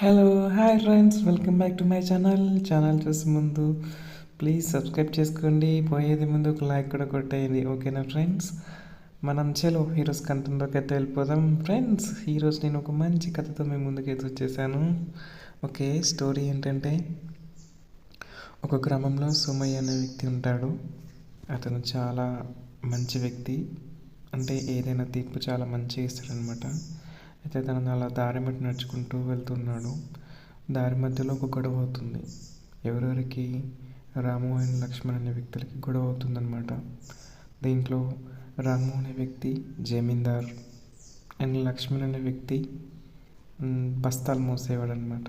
Hello hi friends welcome back to my channel channel చూసే ముందు please subscribe చేసుకోండి. పోయేది ముందు ఒక లైక్ కూడా కొట్టేయండి. ఓకేనా ఫ్రెండ్స్ మనం చలో హీరోస్ కంటెంట్లోకి అయితే వెళ్ళిపోదాం. ఫ్రెండ్స్ హీరోస్ నేను ఒక మంచి కథతో మేము ముందుకైతే వచ్చేసాను. ఓకే స్టోరీ ఏంటంటే ఒక గ్రామంలో సోమయ్య అనే వ్యక్తి ఉంటాడు. అతను చాలా మంచి వ్యక్తి. అంటే ఏదైనా తీర్పు చాలా మంచిగా ఇస్తాడనమాట అయితే తనను అలా దారి మట్టి నడుచుకుంటూ వెళ్తున్నాడు. దారి మధ్యలో ఒక గొడవ అవుతుంది. ఎవరెవరికి? రాము అండ్ లక్ష్మణ్ అనే వ్యక్తులకి గొడవ అవుతుందన్నమాట. దీంట్లో రాము అనే వ్యక్తి జమీందార్ అండ్ లక్ష్మణ్ అనే వ్యక్తి బస్తాలు మోసేవాడు అనమాట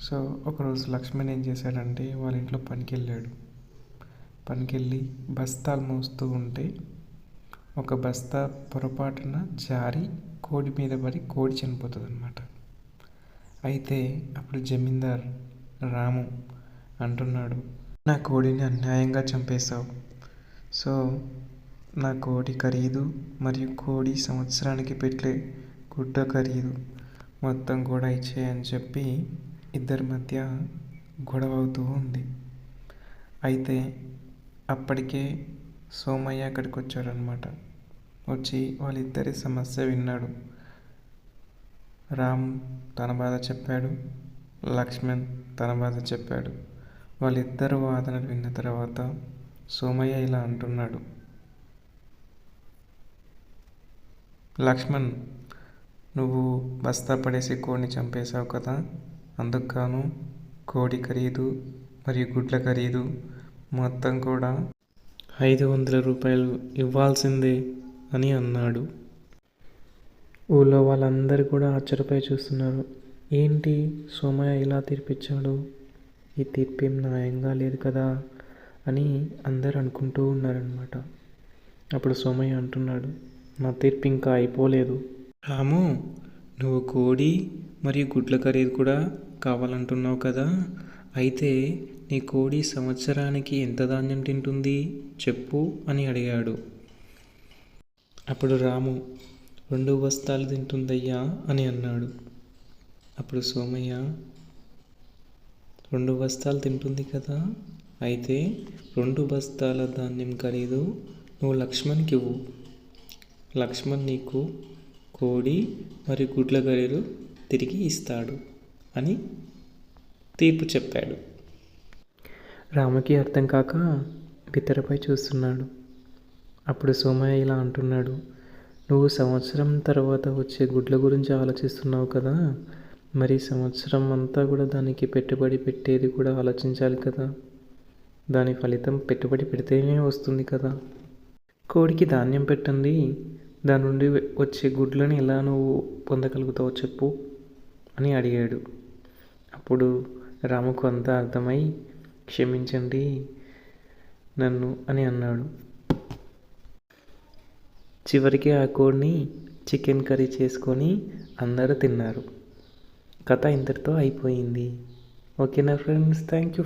సో ఒకరోజు లక్ష్మణ్ ఏం చేశాడంటే వాళ్ళ ఇంట్లో పనికి వెళ్ళాడు పనికి వెళ్ళి బస్తాలు మోస్తూ ఉంటే ఒక బస్తా పొరపాటున జారి కోడి మీద పడి కోడి చనిపోతుంది అనమాట అయితే అప్పుడు జమీందార్ రాము అంటున్నాడు నా కోడిని అన్యాయంగా చంపేశావు. సో నా కోడి ఖరీదు మరియు కోడి సంవత్సరానికి పెట్టే గుడ్డ ఖరీదు మొత్తం కూడా ఇచ్చేయని చెప్పి ఇద్దరి మధ్య గొడవ అవుతూ ఉంది. అయితే అప్పటికే సోమయ్య అక్కడికి వచ్చాడనమాట వచ్చి వాళ్ళిద్దరి సమస్య విన్నాడు. రామ్ తన బాధ చెప్పాడు. లక్ష్మణ్ తన బాధ చెప్పాడు. వాళ్ళిద్దరు వాదనలు విన్న తర్వాత సోమయ్య ఇలా అంటున్నాడు. లక్ష్మణ్ నువ్వు బస్తా పడేసి కోడిని చంపేశావు కదా? అందుకు గాను కోడి ఖరీదు మరియు గుడ్ల ఖరీదు మొత్తం కూడా ఐదు వందల రూపాయలు ఇవ్వాల్సిందే అని అన్నాడు. ఊళ్ళో వాళ్ళందరూ కూడా ఆశ్చర్యపోయి చూస్తున్నారు. ఏంటి సోమయ్య ఇలా తీర్పిచ్చాడు? ఈ తీర్పు ఏం న్యాయంగా లేదు కదా అని అందరు అనుకుంటూ ఉన్నారనమాట అప్పుడు సోమయ్య అంటున్నాడు నా తీర్పు ఇంకా అయిపోలేదు. రాము నువ్వు కోడి మరియు గుడ్ల ఖరీదు కూడా కావాలంటున్నావు కదా? అయితే నీ కోడి సంవత్సరానికి ఎంత ధాన్యం తింటుంది? చెప్పు అని అడిగాడు. అప్పుడు రాము రెండు బస్తాలు తింటుందయ్యా అని అన్నాడు. అప్పుడు సోమయ్య రెండు బస్తాలు తింటుంది కదా అయితే రెండు బస్తాల ధాన్యం ఖరీదు నువ్వు లక్ష్మణ్కి ఇవ్వు. లక్ష్మణ్ నీకు కోడి మరియు గుడ్ల ఖరీదు తిరిగి ఇస్తాడు అని తీర్పు చెప్పాడు. రామకి అర్థం కాక బిత్తరపై చూస్తున్నాడు. అప్పుడు సోమయ్య ఇలా అంటున్నాడు నువ్వు సంవత్సరం తర్వాత వచ్చే గుడ్ల గురించి ఆలోచిస్తున్నావు కదా? మరి సంవత్సరం అంతా కూడా దానికి పెట్టుబడి పెట్టేది కూడా ఆలోచించాలి కదా? దాని ఫలితం పెట్టుబడి పెడితేనే వస్తుంది కదా? కోడికి ధాన్యం పెట్టండి దాని నుండి వచ్చే గుడ్లను ఎలా నువ్వు పొందగలుగుతావో చెప్పు అని అడిగాడు. అప్పుడు రాముకు అంతా అర్థమై క్షమించండి నన్ను అని అన్నాడు. చివరికి ఆ కోడిని చికెన్ కర్రీ చేసుకొని అందరూ తిన్నారు. కథ ఇంతటితో అయిపోయింది. ఓకేనా ఫ్రెండ్స్ థ్యాంక్ యూ